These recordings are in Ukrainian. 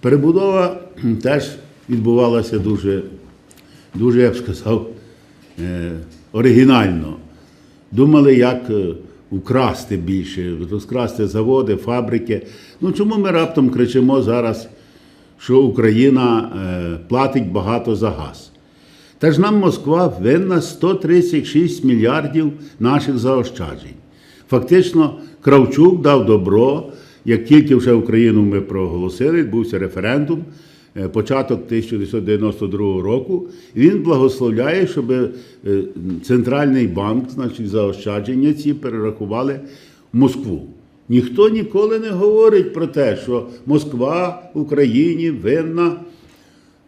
Перебудова теж відбувалася дуже, дуже, я б сказав, е, оригінально. Думали, як е, украсти більше, розкрасти заводи, фабрики. Ну чому ми раптом кричимо зараз, що Україна е, платить багато за газ? Та ж нам Москва винна 136 мільярдів наших заощаджень. Фактично, Кравчук дав добро, як тільки вже Україну ми проголосили, відбувся референдум, е, початок 1992 року, він благословляє, щоб е, центральний банк, значить, заощадження ці перерахували в Москву. Ніхто ніколи не говорить про те, що Москва в Україні винна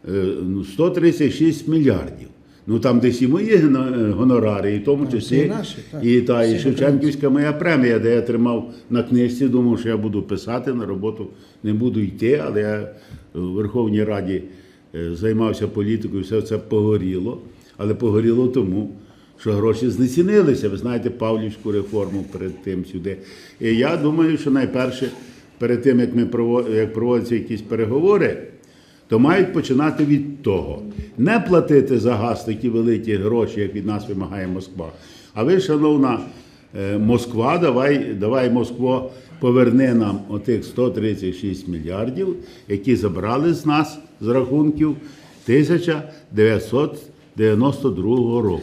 е, ну, 136 мільярдів. Ну там десь і мої гонорари, і в тому числі і наші, так. і та і Всі Шевченківська моя премія, де я тримав на книжці, думав, що я буду писати на роботу, не буду йти, але я в Верховній Раді е, займався політикою, все це погоріло. Але погоріло тому, що гроші знецінилися. Ви знаєте, Павлівську реформу перед тим сюди. І я думаю, що найперше, перед тим як ми як проводяться якісь переговори, то мають починати від того. Не платити за газ такі великі гроші, як від нас вимагає Москва. А ви, шановна е, Москва, давай, давай Москва, поверни нам отих 136 мільярдів, які забрали з нас з рахунків 1992 року.